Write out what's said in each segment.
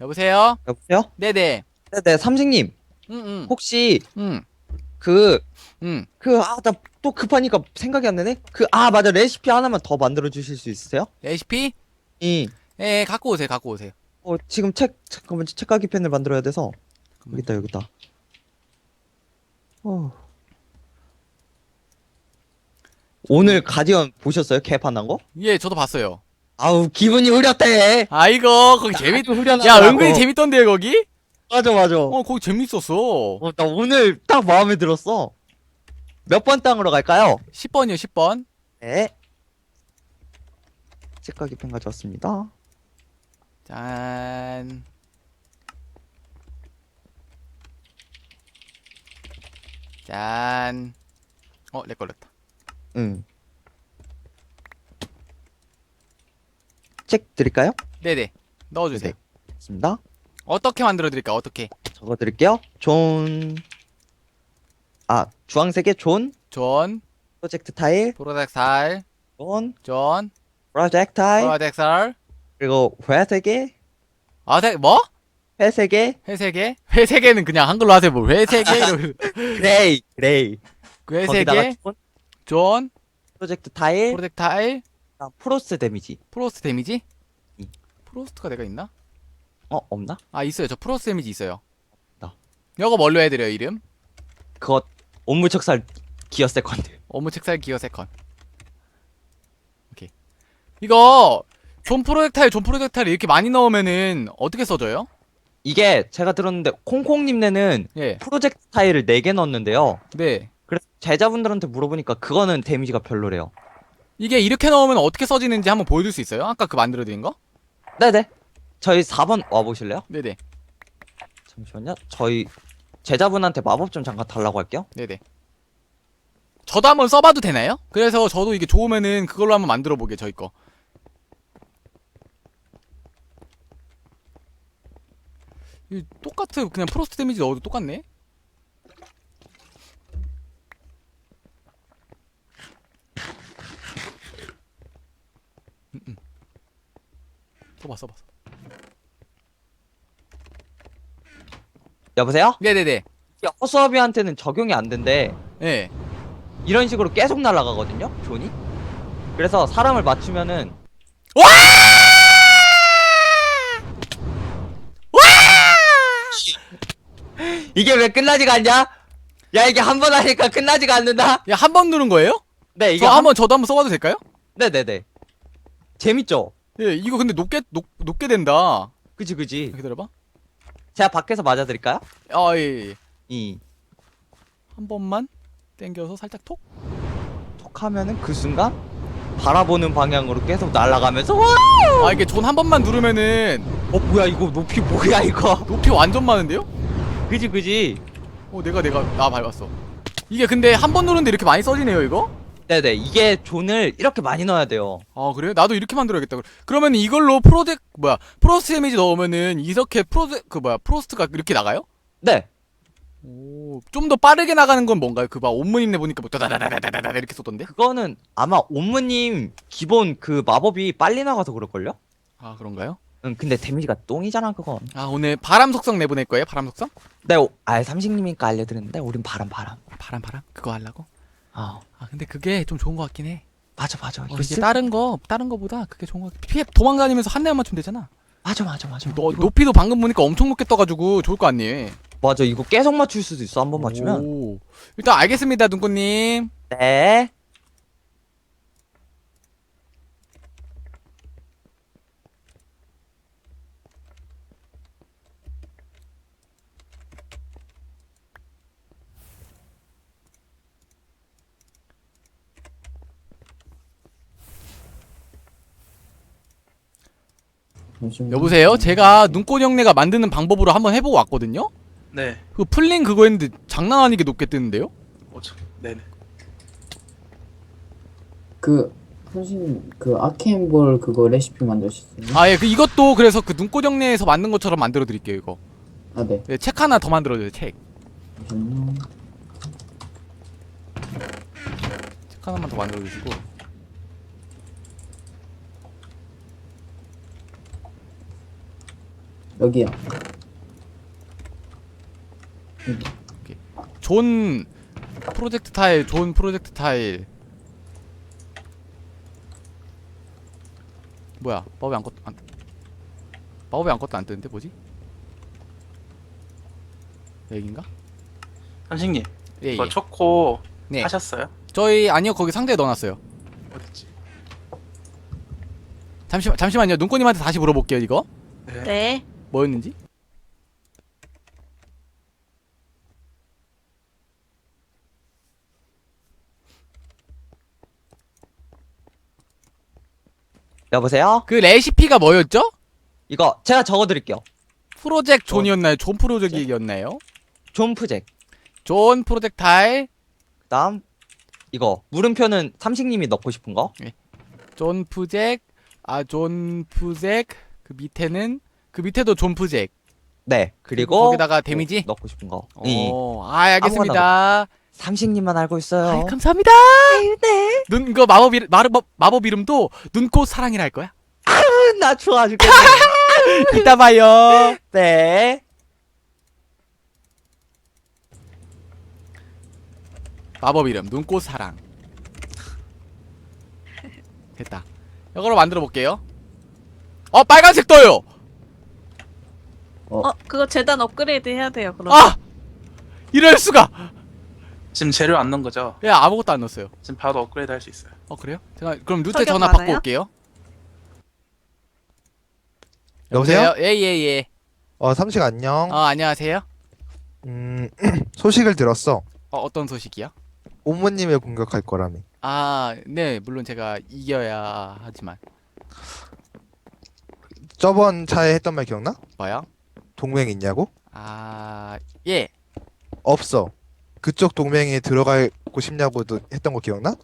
여보세요? 여보세요? 네네. 네네 삼식님 응응. 혹시 응. 그 응. 그 아 나 또 급하니까 생각이 안 나네 그 아 맞아 레시피 하나만 더 만들어 주실 수 있으세요? 레시피? 이 예, 갖고 오세요. 갖고 오세요. 어, 지금 책 잠깐만 책가기 펜을 만들어야 돼서 여기 있다 여기 있다 어. 오늘 가디언 보셨어요? 개판난 거? 예, 저도 봤어요. 아우 기분이 흐렸대 아이고, 거기 재밌. 아주 후련하더라고. 야, 은근히 재밌던데요, 거기? 맞아 맞아 어, 거기 재밌었어. 어, 나 오늘 딱 마음에 들었어 몇 번 땅으로 갈까요? 10번이요, 10번. 네 책가기 펜 가져왔습니다 짠. 짠. 어, 렉 걸렸다. 응. 책 드릴까요? 네네. 넣어주세요. 있습니다. 어떻게 만들어 드릴까? 어떻게? 적어 드릴게요. 존. 아, 주황색의 존. 존, 프로젝트 타일. 프로젝살, 존. 존, 프로젝트 타일. 프로젝살. 그리고 회색의. 아, 색, 뭐? 회색의. 회색에? 회색에는 그냥 한글로 하세요. 뭐 회색에? 이러면서. 그레이. 그레이. 그 거기다가 회색에? 존. 존, 프로젝트 타일. 프로젝 타일, 그다음 프로스 데미지. 프로스트 데미지? 응. 프로스트가 내가 있나? 어, 없나? 아, 있어요. 저 프로스트 데미지 있어요. 나. 이거 뭘로 해드려요, 이름? 그거 옴무척살 기어 세컨드. 업무 책살 기어 세컨. 오케이. 이거 존 프로젝타일, 존 프로젝타일 이렇게 많이 넣으면은 어떻게 써져요? 이게 제가 들었는데 콩콩님네는 예. 프로젝트 타일을 4개 넣었는데요. 네. 그래서 제자분들한테 물어보니까 그거는 데미지가 별로래요. 이게 이렇게 넣으면 어떻게 써지는지 한번 보여줄 수 있어요? 아까 그 만들어드린 거? 네네. 저희 4번 와보실래요? 네네. 잠시만요. 저희 제자분한테 마법 좀 잠깐 달라고 할게요. 네네. 저도 한번 써봐도 되나요? 그래서 저도 이게 좋으면은 그걸로 한번 만들어 보게 저희 거. 이 똑같아 그냥 프로스트 데미지 넣어도 똑같네. 써봐 써봐. 써봐. 여보세요? 네네네. 허수아비한테는 적용이 안 된대. 네. 이런 식으로 계속 날아가거든요. 존이. 그래서 사람을 맞추면은 와! 이게 왜 끝나지가 않냐? 야 이게 한 번 하니까 끝나지가 않는다. 야한 번 누른 거예요? 네 이게 저 한번 저도 한번 써봐도 될까요? 네네네. 재밌죠? 예, 이거 근데 높게 높, 높게 된다. 그지 그지. 기다려봐. 제가 밖에서 맞아드릴까요? 아 예, 예. 이 한 번만 당겨서 살짝 톡. 톡 하면은 그 순간 바라보는 방향으로 계속 날아가면서 와! 아 이게 존 한 번만 누르면은 어 뭐야 이거 높이 뭐야 이거? 높이 완전 많은데요? 그지 그지. 어 내가 내가 나 밟았어. 이게 근데 한 번 누르는데 이렇게 많이 써지네요 이거? 네네 이게 존을 이렇게 많이 넣어야 돼요. 아 그래요? 나도 이렇게 만들어야겠다. 그러면 이걸로 프로젝 뭐야 프로스트 데미지 넣으면은 이렇게 프로젝 그 뭐야 프로스트가 이렇게 나가요? 네. 오좀 더 빠르게 나가는 건 뭔가요? 그막 온무님 내 보니까 뭐 다다다다다다 이렇게 쏘던데? 그거는 아마 옴무님 기본 그 마법이 빨리 나가서 그럴걸요? 아 그런가요? 응 근데 데미지가 똥이잖아 그건. 아 오늘 바람 속성 내보낼 거예요? 바람 속성? 네, 오- 아 삼식님이니까 알려드렸는데 우린 바람 바람. 바람 바람 그거 하려고? 아아 근데 그게 좀 좋은 것 같긴 해. 맞아 맞아. 어, 이게 쓸- 다른 거 다른 거보다 그게 좋은 것 같아. 피해 도망다니면서 한 대만 맞추면 되잖아. 맞아 맞아 맞아. 너 이거- 높이도 방금 보니까 엄청 높게 떠가지고 좋을 거 아니에요. 맞아 이거 계속 맞출 수도 있어 한 번 맞추면. 오. 일단 알겠습니다, 눈꽃님. 네. 여보세요. 제가 눈꽃 형네가 만드는 방법으로 한번 해보고 왔거든요. 네. 그 플링 그거 했는데 장난 아니게 높게 뜨는데요? 어, 참. 네네. 그 선생님 그 아케인볼 그거 레시피 만드셨어요? 아 예, 그 이것도 그래서 그 눈꽃 형네에서 만든 것처럼 만들어 드릴게요 이거. 아 네. 네, 책 하나 더 만들어 줘요 책. 잠시만요. 책 하나만 더 만들어 주시고. 여기요. 존 프로젝트 타일 존 프로젝트 타일 뭐야 마법이 안 껐.. 안 마법이 안 껐도 안 뜨는데 뭐지? 여긴가? 삼식님, 예, 예. 초코 네. 하셨어요? 저희 아니요 거기 상자에 넣어놨어요 어딨지? 잠시, 잠시만요 눈꼬님한테 다시 물어볼게요 이거 네. 네. 뭐였는지 여보세요? 그 레시피가 뭐였죠? 이거 제가 적어드릴게요. 프로젝트 존이었나요? 존 프로젝트였나요? 존 프젝. 존 프로젝트 타일 그다음 이거 물음표는 삼식님이 넣고 싶은 거. 존 프젝 아존 프젝 그 밑에는 그 밑에도 존 프젝 네. 그리고 거기다가 데미지 넣고 싶은 거. 이 어, 아 알겠습니다 삼식님만 알고 있어요. 아이, 감사합니다 네. 눈 이거 마법 이름 마법, 마법 이름도 눈꽃 사랑이라 할 거야 나 좋아 죽겠네. 이따 봐요 네. 마법 이름 눈꽃 사랑 됐다 이걸로 만들어 볼게요 어 빨간색 떠요 어, 그거 재단 업그레이드 해야 돼요, 그럼. 아 이럴 수가 지금 재료 안 넣은 거죠? 야 아무것도 안 넣었어요 지금 바로 업그레이드 할 수 있어요. 어 그래요? 제가 그럼 루테 전화 많아요? 받고 올게요 여보세요? 예예예 어, 삼식 안녕. 어 안녕하세요 음, 소식을 들었어. 어 어떤 소식이요? 옴모님을 공격할 거라며. 아 네 물론 제가 이겨야 하지만 저번 차에 했던 말 기억나? 뭐요? 동맹 있냐고? 아 예 없어. 그쪽 동맹에 들어가고 싶냐고도 했던 거 기억나?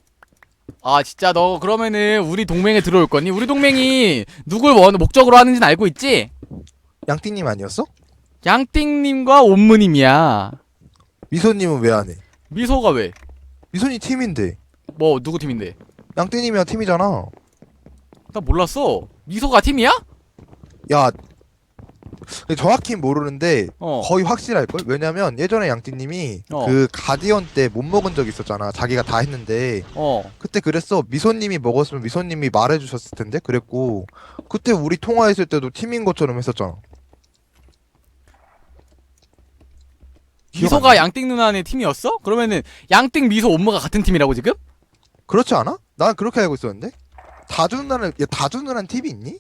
아 진짜 너 그러면은 우리 동맹에 들어올 거니? 우리 동맹이 누굴 원 목적으로 하는지는 알고 있지? 양띠님 아니었어? 양띵님과 옴무님이야. 미소님은 왜 안 해? 미소가 왜? 미소님 팀인데. 뭐 누구 팀인데? 양띠님이랑 팀이잖아. 나 몰랐어. 미소가 팀이야? 야, 근데 정확히 모르는데 어. 거의 확실할 걸? 왜냐면 예전에 양띠님이 어. 그 가디언 때 못 먹은 적 있었잖아. 자기가 다 했는데. 어. 그때 그랬어. 미소님이 먹었으면 미소님이 말해주셨을 텐데. 그랬고 그때 우리 통화했을 때도 팀인 것처럼 했었잖아. 기억 안 미소가 나? 양띵 누나네 팀이었어? 그러면은 양띵 미소 옴무가 같은 팀이라고 지금? 그렇지 않아? 난 그렇게 알고 있었는데. 다주 누나는 야 다주 누나는 팁이 있니?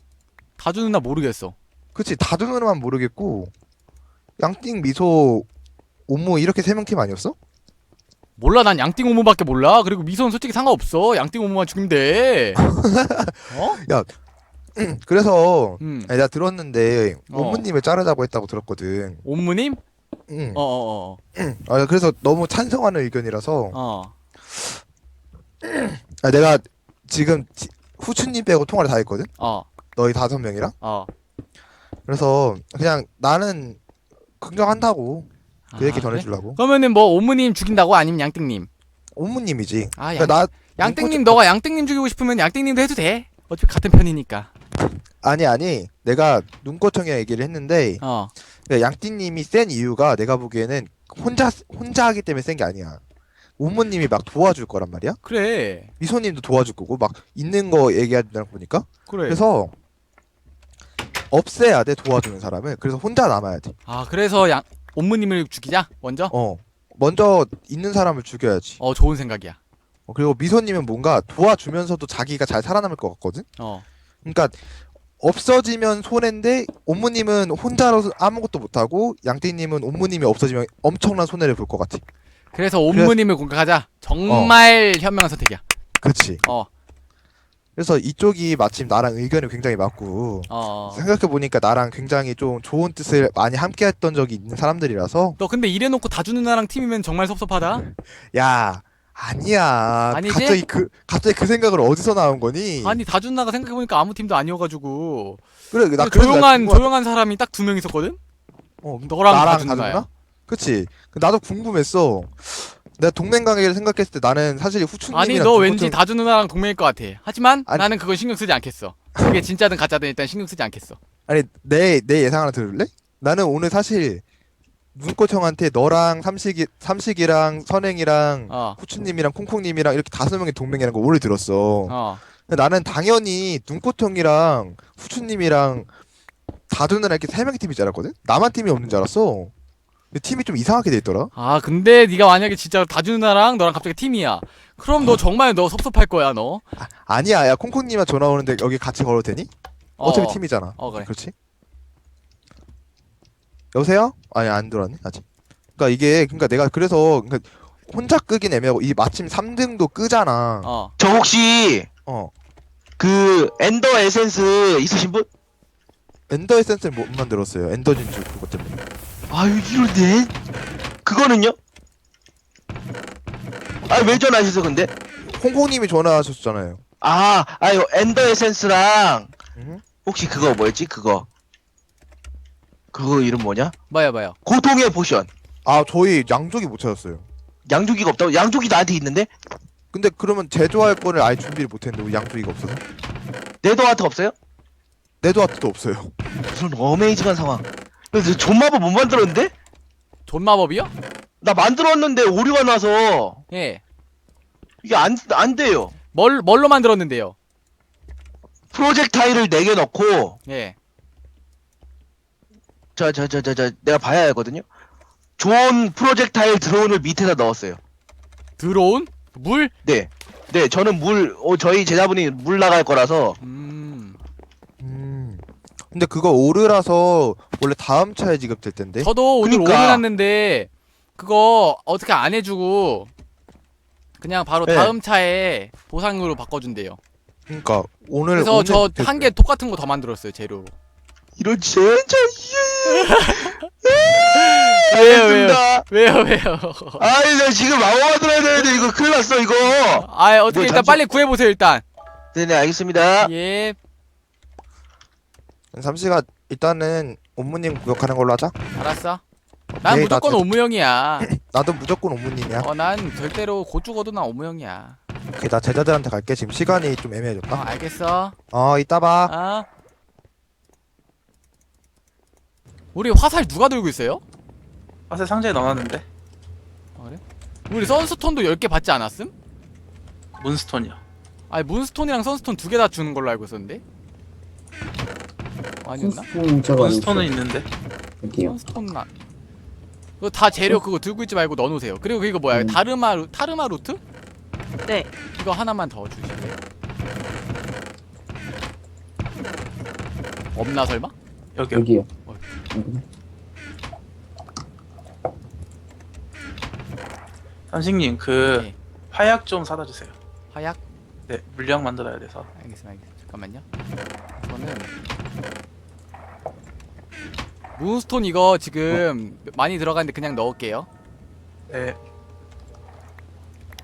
다주 누나 모르겠어. 그치 누나만 모르겠고 양띵 미소 옴모 이렇게 세 명 팀 아니었어? 몰라 난 양띵 옴무밖에 몰라. 그리고 미소는 솔직히 상관없어. 양띵 옴무만 죽이면 돼. 어? 그래서 음. 아니, 내가 들었는데 어. 옴모님을 자르자고 했다고 들었거든. 옴무님? 응. 어어어. 아, 그래서 너무 찬성하는 의견이라서 어. 아, 내가 지금 지- 후추님 빼고 통화를 다 했거든. 어. 너희 다섯 명이랑. 어. 그래서 그냥 나는 긍정한다고 그 아, 얘기? 전해주려고. 그러면은 뭐 옴무님 죽인다고 아니면 양띵님? 옴모님이지. 아 양, 그러니까 나 양띵님 너가 양띵님 죽이고 싶으면 양띵님도 해도 돼. 어차피 같은 편이니까. 아니 아니 내가 눈꽃형이랑 얘기를 했는데 어. 그러니까 양띠님이 센 이유가 내가 보기에는 혼자 혼자 하기 때문에 센 게 아니야. 옴모님이 막 도와줄 거란 말이야. 그래. 미소님도 도와줄 거고 막 있는 거 얘기하는 거 보니까 그래. 그래서 없애야 돼 도와주는 사람을. 그래서 혼자 남아야 돼. 아 그래서 양 옴무님을 죽이자 먼저. 어 먼저 있는 사람을 죽여야지. 어 좋은 생각이야. 어, 그리고 미소님은 뭔가 도와주면서도 자기가 잘 살아남을 것 같거든. 어. 그러니까 없어지면 손해인데 옴무님은 혼자로서 아무것도 못하고 양띠님은 옴무님이 없어지면 엄청난 손해를 볼 것 같아. 그래서 옴무님을 공격하자. 정말 현명한 선택이야. 그렇지. 어. 그래서 이쪽이 마침 나랑 의견이 굉장히 맞고 어. 생각해 보니까 나랑 굉장히 좀 좋은 뜻을 많이 함께했던 적이 있는 사람들이라서 너 근데 이래놓고 다주 누나랑 팀이면 정말 섭섭하다. 야 아니야 아니지? 갑자기 그 갑자기 그 생각을 어디서 나온 거니? 아니 다주 누나가 생각해보니까 아무 팀도 아니어가지고. 그래 나 그래서 나 조용한 궁금하- 조용한 사람이 딱 두 명 있었거든. 어, 너랑 나랑 다주 누나야. 다주나? 그치 나도 궁금했어. 내가 동맹 관계를 생각했을 때 나는 사실 후추님이랑 아니 너 왠지 다주 누나랑 동맹일 것 같아. 하지만 아니- 나는 그건 신경 쓰지 않겠어. 그게 진짜든 가짜든 일단 신경 쓰지 않겠어. 아니 내 내 예상 하나 들을래? 나는 오늘 사실 눈꽃 형한테 너랑 삼식이 삼식이랑 선행이랑 어. 후추님이랑 콩콩님이랑 이렇게 다섯 명의 동맹이라는 거 오늘 들었어. 어. 근데 나는 당연히 눈꽃 형이랑 후추님이랑 다두는 이렇게 세 명의 팀인 줄 알았거든. 나만 팀이 없는 줄 알았어. 근데 팀이 좀 이상하게 돼 있더라. 아 근데 네가 만약에 진짜 다준 누나랑 너랑 갑자기 팀이야. 그럼 너 정말 너 섭섭할 거야 너. 아니야, 야 콩콩님한테 전화 오는데 여기 같이 걸어도 되니? 어차피 어. 팀이잖아. 어 그래. 그렇지? 여보세요? 아니 안 들어왔네 아직. 그러니까 이게 그러니까 내가 그래서 그러니까 혼자 끄긴 애매하고 이 마침 3등도 끄잖아. 어. 저 혹시 어. 그 엔더 에센스 있으신 분? 엔더 에센스를 못 만들었어요. 엔더 진주 그것 때문에. 아유 이런데 그거는요? 아왜 전화하셔서 근데? 콩콩님이 전화하셨잖아요. 아 아유 엔더 에센스랑 응? 혹시 그거 뭐였지 그거 그거 이름 뭐냐? 뭐야 뭐야. 고통의 포션 아 저희 양족이 못 찾았어요. 양조기가 없다고? 양조기 나한테 있는데? 근데 그러면 제조할 거를 아예 준비를 못했는데 우리 양조기가 없어서 내도한테 없어요? 네드와트도 없어요. 무슨 어메이징한 상황 그래서 존마법 못 만들었는데? 존마법이요? 나 만들었는데 오류가 나서 예. 이게 안, 안 돼요 뭘 뭘로 만들었는데요? 프로젝타일을 4개 넣고 예. 저저저저저 내가 봐야 하거든요. 좋은 프로젝타일 드론을 밑에다 넣었어요. 드론? 물? 네, 네 저는 물 어, 저희 제자분이 물 나갈 거라서 음. 음. 근데 그거 오르라서 원래 다음 차에 지급될 텐데. 저도 오늘 그니까. 오해났는데 그거 어떻게 안 해주고 그냥 바로 네. 다음 차에 보상으로 바꿔준대요. 그러니까 오늘 그래서 오늘 저 됐어요. 한개 똑같은 거 더 만들었어요 재료로. 이런 진짜 왜요 왜요 알겠습니다. 왜요 왜요? 아니 나 지금 마법 만들어야 되는데 이거 큰일 났어 이거. 아 어떻게 뭐, 일단 잠시- 빨리 구해보세요 일단. 네네 알겠습니다. 예. 삼시가 일단은 옴무님 구역하는 걸로 하자. 알았어. 난 예, 무조건 나 오무형이야. 나도 무조건 옴무님이야. 어 난 절대로 곧 죽어도 난 오무형이야. 오케이, 나 제자들한테 갈게. 지금 시간이 좀 어 애매해졌다. 알겠어. 어, 이따 봐. 아. 우리 화살 누가 들고 있어요? 화살 상자에 넣어놨는데 우리 선스톤도 10개 받지 않았음? 문스톤이요. 아니 문스톤이랑 선스톤 두 개 다 주는 걸로 알고 있었는데 아니었나? 있어요. 있는데 여기요. 선스톤 나 그거 다 재료 그거 들고 있지 말고 넣어놓으세요 그리고 이거 뭐야 음. 다르마 루- 타르마 루트? 네. 이거 하나만 더 주실래요? 없나 설마? 여기요. 여기요. 어. 여기. 삼식님 그 네. 화약 좀 사다 주세요. 화약? 네 물량 만들어야 돼서. 알겠습니다 알겠습니다 잠깐만요 저는 문스톤 이거 지금 많이 들어가는데 그냥 넣을게요 네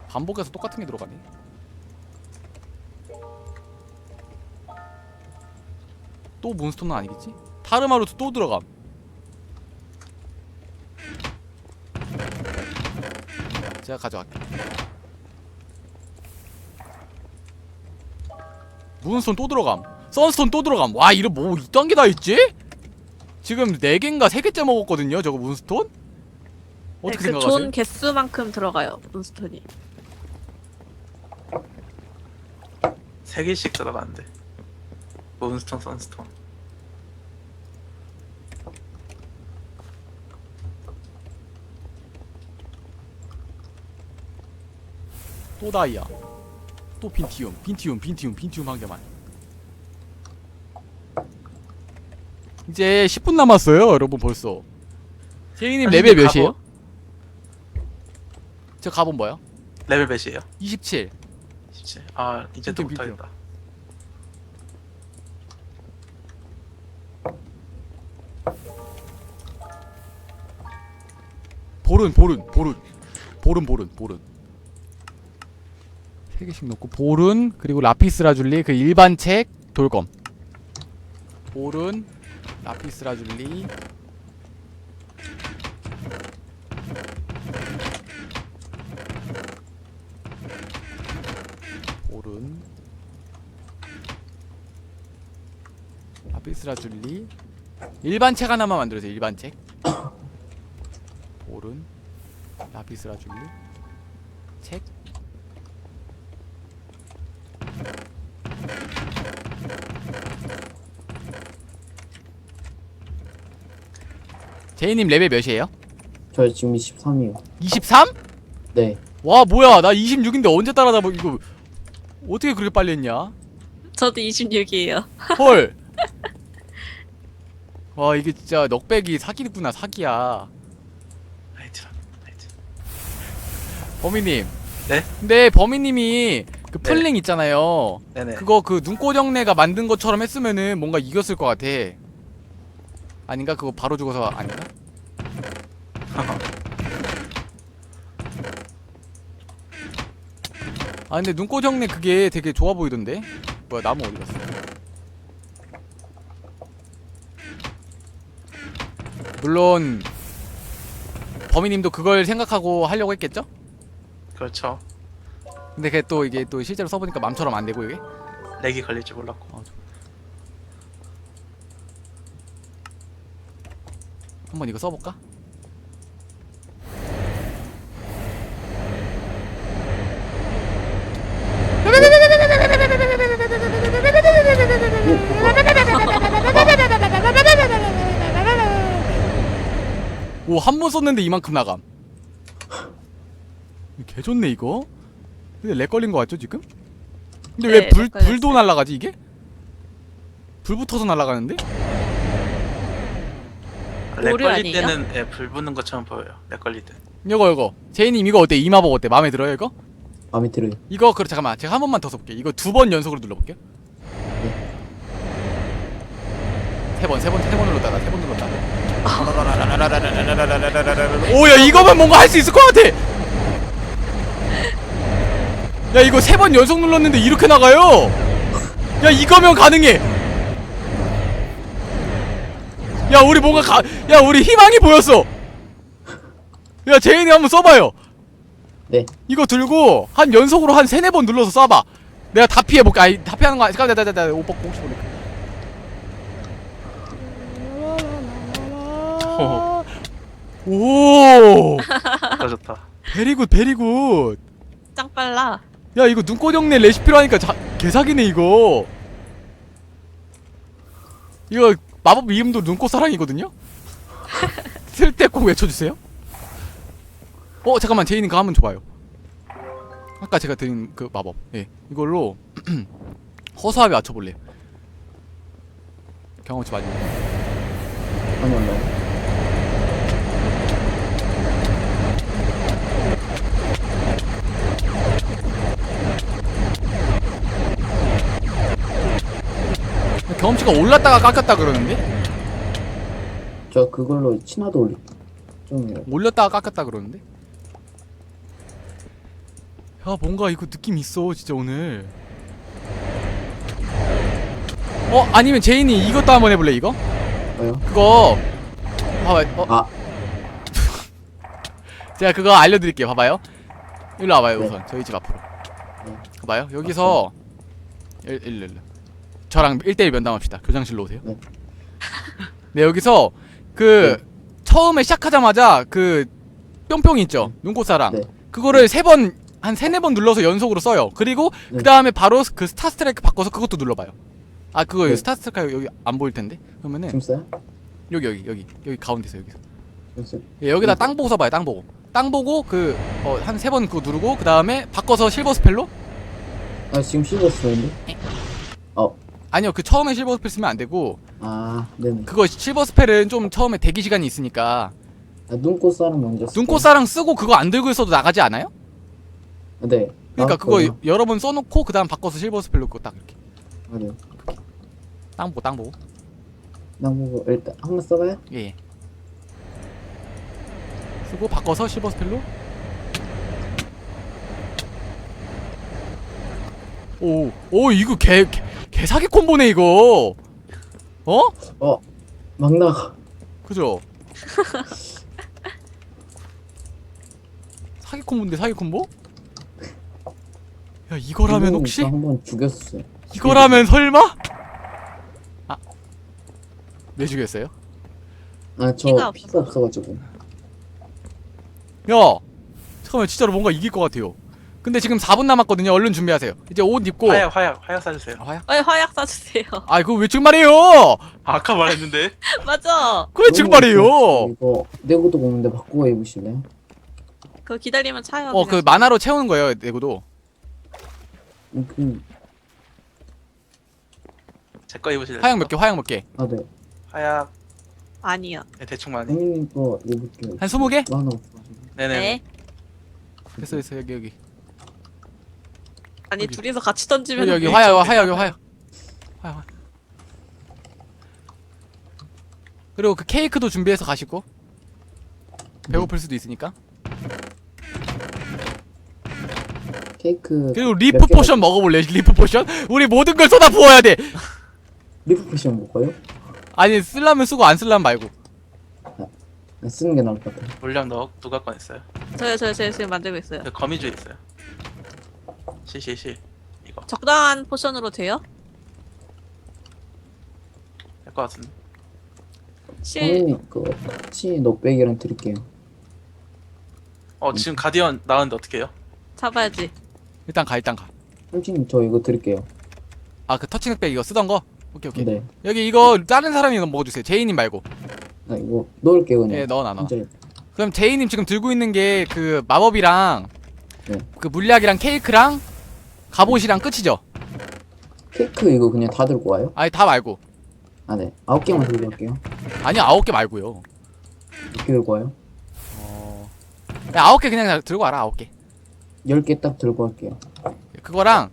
반복해서 똑같은 게 들어가네. 또 몬스터는 아니겠지? 타르마루트 또 들어감. 제가 가져갈게. 문스톤 또 들어감. 선스톤 또 들어감. 와, 이런 뭐 이딴 게 다 있지? 지금 4개인가 3개째 먹었거든요, 저거 문스톤? 어떻게 네, 생각하세요? 그존 개수만큼 들어가요. 몬스톤이. 세 개씩 들어가는데. 문스톤, 선스톤. 또 다이아 또 빈티움 빈티움 빈티움 빈티움 한 개만 이제 10분 남았어요 여러분 벌써 아니, 레벨 몇이에요? 저 가본 뭐요? 레벨 몇이에요? 27 17. 아 이제 또. 못하겠다. 보른 보른 보른 보른 보른 보른 세 개씩 넣고 보른 그리고 라피스라줄리 그 일반 책 돌검 보른 라피스 라줄리. 보른. 라피스 라줄리. 일반 책 하나만 만들어주세요 일반 책. 오른. 라피스 라줄리. 책 제이님 레벨 몇이에요? 저 지금 23이요. 23? 네. 와 뭐야 나 26인데 언제 따라잡아 이거 어떻게 그렇게 빨리 했냐 저도 26이에요. 헐. 와 이게 진짜 넉백이 사기구나 사기야. 아이트라. 아이트. 범인님. 네? 근데 범인님이 그 플링 있잖아요. 네네. 그거 그 눈꼬정내가 만든 것처럼 했으면은 뭔가 이겼을 것 같아. 아닌가? 그거 바로 죽어서 아닌가? 아 근데 눈꼬정내 그게 되게 좋아 보이던데? 뭐야 나무 어디 갔어? 물론 범인님도 그걸 생각하고 하려고 했겠죠? 그렇죠. 근데 그게 또 이게 또 실제로 써보니까 맘처럼 안 되고 이게 렉이 걸릴 줄 몰랐고. 한번 이거 써볼까? 오 한 번 썼는데 이만큼 나감 개 좋네 이거 근데 렉 걸린 거 같죠 지금? 근데 네, 왜 불. 불도 날라가지 이게? 불 붙어서 날라가는데? 렉 오류 걸릴 아니에요? 때는 예, 불 붙는 것처럼 보여요. 렉 걸릴 때. 이거 이거 제이님 이거 어때? 이 마법 어때? 마음에 들어요 이거? 마음에 들어요. 이거 그래 잠깐만 제가 한 번만 더 써볼게요 이거 두 번 연속으로 눌러볼게요 세번세 번 세 번 눌렀다 나세번 눌렀다 오야 이거면 뭔가 할 수 있을 것 같아 야 이거 세 번 연속 눌렀는데 이렇게 나가요 야 이거면 가능해 야 우리 뭔가 가, 야 우리 희망이 보였어 야 제인이 한번 써봐요 네. 이거 들고 한 연속으로 한 세네 번 눌러서 쏴봐. 내가 다 피해볼게. 아니 다 피하는 거 아니 잠깐만 나나나 옷 벗고 혹시 모르니까. 오 그러졌다. 베리굿 베리굿 짱 빨라. 야 이거 눈꽃영내 레시피로 하니까 자, 개사기네 이거 이거 마법 이름도 눈꽃 사랑이거든요? 쓸 때 꼭 외쳐주세요. 어 잠깐만. 제이님 그거 한번 줘봐요. 아까 제가 드린 그 마법. 예. 이걸로 허수아비 맞춰볼래요. 경험치 맞으면. 아니 올라 경험치가 올랐다가 깎였다 그러는데? 저 그걸로 친화도 올리. 좀 올렸다가 깎였다 그러는데? 야 뭔가 이거 느낌 있어 진짜 오늘. 어 아니면 제인이 이것도 한번 해볼래 이거? 뭐요? 그거. 봐봐 어. 아. 제가 그거 알려드릴게요 봐봐요. 일로 와봐요 네. 우선 저희 집 앞으로. 네. 봐봐요 여기서. 일, 일로 일로 저랑 1대1 면담합시다 교장실로 오세요 네. 네 여기서 그 처음에 시작하자마자 그 뿅뿅 있죠 눈꽃사랑 네. 그거를 세 번 한 세네 번 눌러서 연속으로 써요 그리고 네. 그 다음에 바로 그 스타 스트라이크 바꿔서 그것도 눌러봐요 아 그거 네. 스타 스트라이크 여기 안 보일 텐데 그러면은 지금 써요? 여기 여기 여기 여기 가운데서 여기서 지금 써요? 예, 여기다 땅 보고 써봐요 땅 보고 땅 보고 그 어 한 세 번 그거 누르고 그 다음에 바꿔서 실버 스펠로 아 지금 실버 쓰는데? 아니요 그 처음에 실버 스펠 쓰면 안 되고 아 네네. 그거 실버 스펠은 좀 처음에 대기 시간이 있으니까 아, 눈꽃 사람 먼저. 쓸게요. 눈꽃사랑 쓰고 그거 안 들고 있어도 나가지 않아요? 아, 네. 그러니까 아, 그거 그거요? 여러 번 써놓고 그 다음 바꿔서 실버 스펠로 그거 딱 이렇게 아니요. 땅 보고 땅 보고 나 보고 일단 한번 써봐요. 예, 예. 쓰고 바꿔서 실버 스펠로 오, 오 이거 개, 개 개사기 콤보네 이거 어? 막 나가. 그죠? 사기 콤보인데 사기 콤보? 야 이거라면 이거 혹시 한번 죽였어요. 이거라면 설마? 아 왜 죽였어요? 아, 저 피가 피가 없어가지고. 야 잠깐만 진짜로 뭔가 이길 것 같아요 근데 지금 4분 남았거든요 얼른 준비하세요 이제 옷 입고 화약 화약 화약 사주세요. 아, 화약? 어, 화약 사주세요. 아 그거 왜 지금 말해요 아, 아까 말했는데 맞아. 그거 왜 지금 말해요 이거 내구도 보는데 바꾸고 입으실래요? 그거 기다리면 차요. 어 그 그냥. 만화로 채우는 거예요 내구도 음, 그, 제 거 입으실래요? 화약 몇개 화약 몇개한 아, 네. 화약 아니요. 네, 대충 많이. 형님 거 입을게요. 20개? 뭐 하나 없어가지고. 네네. 네. 됐어 됐어 여기 여기 아니 여기. 둘이서 같이 던지면 여기, 여기? 화약 여기 화약 화약 화약 그리고 그 케이크도 준비해서 가시고 배고플 수도 있으니까 케이크 그리고 리프 몇 포션 먹어볼래 리프 포션? 우리 모든 걸 쏟아 부어야 돼 리프 포션 먹어요? 아니 쓸라면 쓰고 안 쓸라면 말고 안 쓰는 게 나을 것 같아요. 물량 넣 누가 꺼냈어요? 저요 저요 저요 지금 만들고 있어요. 그 거미줄 있어요. 시시시 이거 적당한 포션으로 돼요? 될 것 같은데. 실 형님 그치 넉백이랑 드릴게요. 어 지금 가디언 나왔는데 어떻게 해요? 잡아야지. 일단 가 일단 형님 저 이거 드릴게요. 가아 그 터치넥백 이거 쓰던 거? 오케이 오케이 네. 여기 이거 다른 사람이 이거 먹어주세요 제이님 말고 아 이거 넣을게요 그냥. 예 넣어놔 넣어 진짜 그럼 제이님 지금 들고 있는 게 그 마법이랑 네. 그 물약이랑 케이크랑 갑옷이랑 끝이죠? 케이크 이거 그냥 다 들고 와요? 아니 다 말고 아 네. 아홉 개만 들고 갈게요. 아니 아홉 개 말고요 몇개 들고 와요? 어... 야, 아홉 개 그냥 다 들고 와라 아홉 개 열 개 딱 들고 갈게요. 그거랑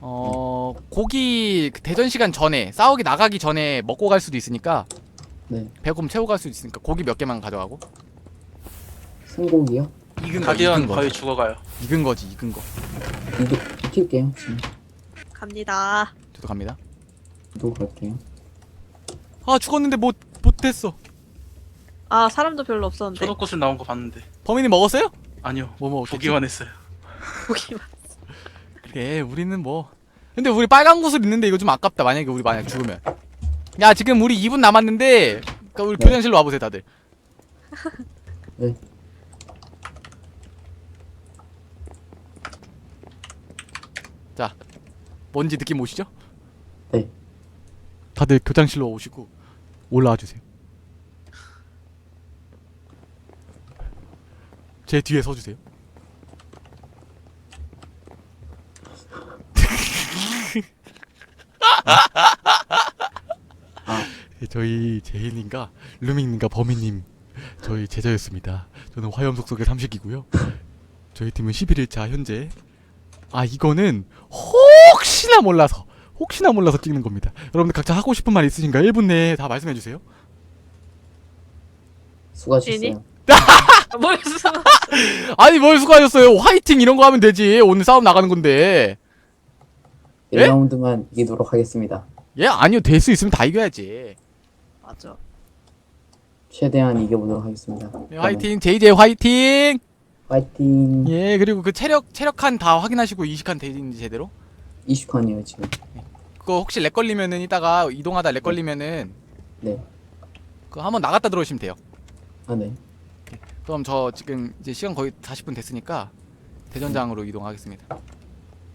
어 고기 그 대전 시간 전에 싸우기 나가기 전에 먹고 갈 수도 있으니까 네. 배고픔 채우고 갈수 있으니까 고기 몇 개만 가져가고 생고기요? 익은 거 가디언 익은 거 거의 죽어가요. 익은 거지 익은 거 이거 익힐게요. 지금 갑니다. 저도 갑니다 넣고 갈게요. 아 죽었는데 못 못했어 아 사람도 별로 없었는데 초록구슬 나온 거 봤는데 범인이 먹었어요? 아니요. 뭐 먹었겠지? 보기만 했어요. 보기만. 그래 우리는 뭐 근데 우리 빨간 구슬 있는데 이거 좀 아깝다 만약에 우리 만약 죽으면 야 지금 우리 2분 남았는데 그러니까 우리 네. 교장실로 와보세요 다들 네. 자 뭔지 느낌 오시죠? 네. 다들 교장실로 오시고 올라와 주세요 제 뒤에 서 주세요 예, 저희 제이님과 루밍님과 범인님 저희 제자였습니다. 저는 화염 속 속의 삼식이고요. 저희 팀은 11일차 현재 아 이거는 혹시나 몰라서 혹시나 몰라서 찍는 겁니다. 여러분들 각자 하고 싶은 말 있으신가요? 1분 내에 다 말씀해 주세요. 수고하셨어요. 뭘 쓰나? 아니 뭘 수고하셨어요. 화이팅 이런 거 하면 되지. 오늘 싸움 나가는 건데. 예? 1라운드만 이기도록 하겠습니다. 예 아니요 될 수 있으면 다 이겨야지. 맞아. 최대한 이겨보도록 하겠습니다. 예, 화이팅 JJ 화이팅. 파이팅. 예 그리고 그 체력 체력한 다 확인하시고 이식한 되는지 제대로. 20칸이에요 지금. 그거 혹시 렉 걸리면은 이따가 이동하다 렉 걸리면은 네. 그 한번 나갔다 들어오시면 돼요. 아 네. 그럼 저 지금 이제 시간 거의 40분 됐으니까 대전장으로 이동하겠습니다.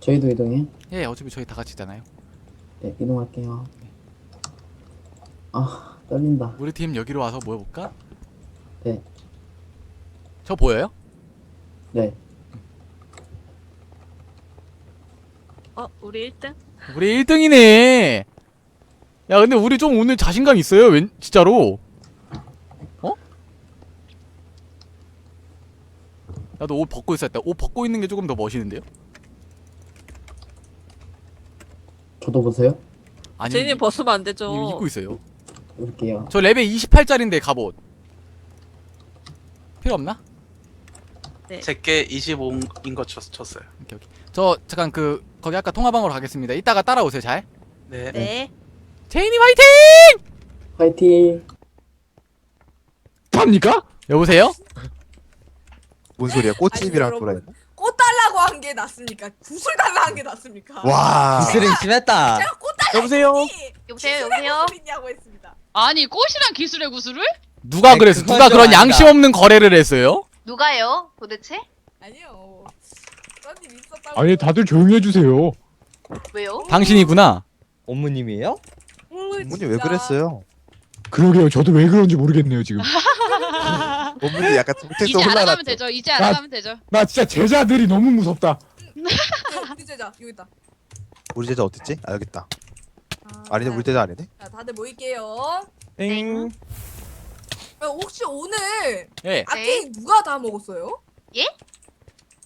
저희도 이동해. 예, 어차피 저희 다 같이잖아요. 네 이동할게요. 아 떨린다. 우리 팀 여기로 와서 모여볼까? 네. 저 보여요? 네. 어 우리 1등? 우리 1등이네. 야, 근데 우리 좀 오늘 자신감 있어요. 웬 진짜로. 어? 나도 옷 벗고 있었다. 옷 벗고 있는 게 조금 더 멋있는데요? 저도 보세요. 아니, 제이님 벗으면 안 되죠. 이거 입고 있어요. 볼게요. 저 레벨 28짜리인데 갑옷. 필요 없나? 제게 25인 거 줬, 줬어요. 오케이 오케이. 저 잠깐 그 거기 아까 통화방으로 가겠습니다. 이따가 따라오세요. 잘. 네. 네. 제이님 화이팅! 파이팅. 합니까? 여보세요? 뭔 소리야? 꽃집이랑 아니, 돌아야 여러분. 꽃 달라고 한 게 낫습니까? 구슬 달라 한게 낫습니까? 와. 기술이 심했다. 제가 꽃 달라 여보세요? 했더니 여보세요, 여보세요? 있냐고 했습니다. 아니 꽃이랑 기술의 구슬을? 누가 아니, 그랬어? 그건 누가 좀 그런 아니다. 양심 없는 거래를 했어요? 누가요 도대체? 아니요. 썬님 있었다고. 아니 다들 조용히 해주세요. 왜요? 당신이구나. 어머님이에요? 어머니 왜 그랬어요? 그러게요. 저도 왜 그런지 모르겠네요 지금. 어머니 약간 정체성 이제 알아가면 혼란했죠. 되죠 이제 알아가면 되죠 나 진짜 제자들이 너무 무섭다. 우리 제자 여기 있다. 우리 제자 어딨지? 아 여기 있다. 아니네 우리 제자 아니네. 자 다들 모일게요. 땡. 어, 혹시 오늘 예. 아케인 누가 다 먹었어요? 예?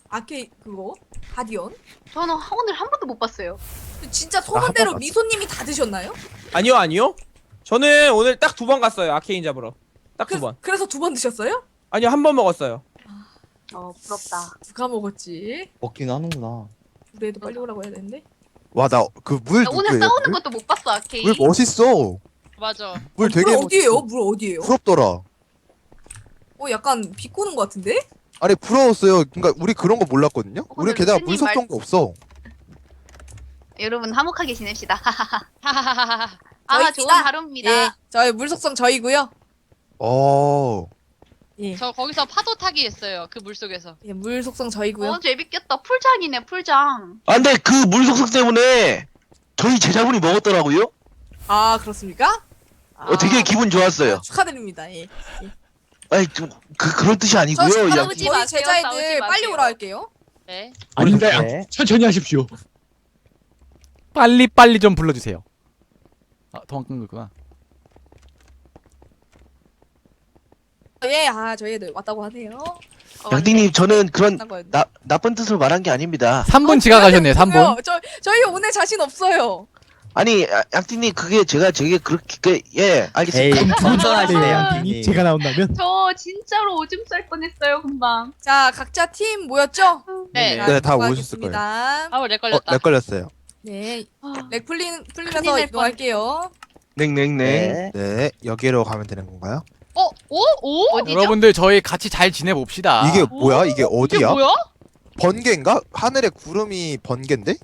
아케인 그거 가디언? 저는 오늘 한 번도 못 봤어요 진짜 한 소문대로 번 미소님이 다 드셨나요? 아니요 아니요 저는 오늘 딱 두 번 갔어요 아케인 잡으러 딱두번 그래서 두 번 드셨어요? 아니요 한 번 먹었어요 어 부럽다 누가 먹었지? 먹긴 하는구나. 우리 애도 빨리 오라고 해야 되는데. 와 나 그 물 나 오늘 누구예요? 싸우는 것도 못 봤어 아케이 물 멋있어. 맞아 물 되게 물 어디에요? 멋있어. 물 어디에요? 부럽더라. 어 약간 비꼬는 것 같은데? 아니 부러웠어요. 그러니까 우리 그런 거 몰랐거든요. 우리 오늘 게다가 물속던 거 없어. 여러분 화목하게 지냅시다 하하하하 아 좋은. 하루입니다 예, 저희 물 속성 저희고요. 어. 예, 저 거기서 파도 타기 했어요 그 물속에서 예, 물 속성 저희고요. 어 재밌겠다 풀장이네 풀장 아 근데 그 물속성 때문에 저희 제자분이 먹었더라고요. 아 그렇습니까? 어, 되게 기분 좋았어요. 아, 축하드립니다. 예. 아니 좀 그 그런 뜻이 저 아니고요. 싸우지 저희 마세요, 제자애들 싸우지 빨리 마세요. 오라 할게요. 네 아닌데 네. 천천히 하십시오. 빨리 빨리 좀 불러주세요. 아 도망 끈 거구나. 예, 아 저희 애들 왔다고 하네요. 어, 양띵님 저는 그런 끝난 거였네. 나 나쁜 뜻으로 말한 게 아닙니다. 3분 지각하셨네요. 3분. 저 저희 오늘 자신 없어요. 아니 야- 양띵님 그게 제가 저게 그렇게 그, 예 에이, 알겠습니다. 건전하시네 양팀이. 제가 나온다면 저 진짜로 오줌 쌀 뻔했어요 금방 자 각자 팀 모였죠? 네 자, 네, 다 수고하셨습니다. 모이셨을 거예요. 아우 렉 어, 걸렸다 렉 걸렸어요. 네, 아, 렉 풀린 큰일 풀리면서 날 이동할게요. 냉냉냉. 네. 네, 여기로 가면 되는 건가요? 어? 오? 오? 어디죠? 여러분들 저희 같이 잘 지내봅시다. 이게 뭐야? 이게 이게 어디야? 뭐야? 번개인가? 하늘에 구름이 번개인데?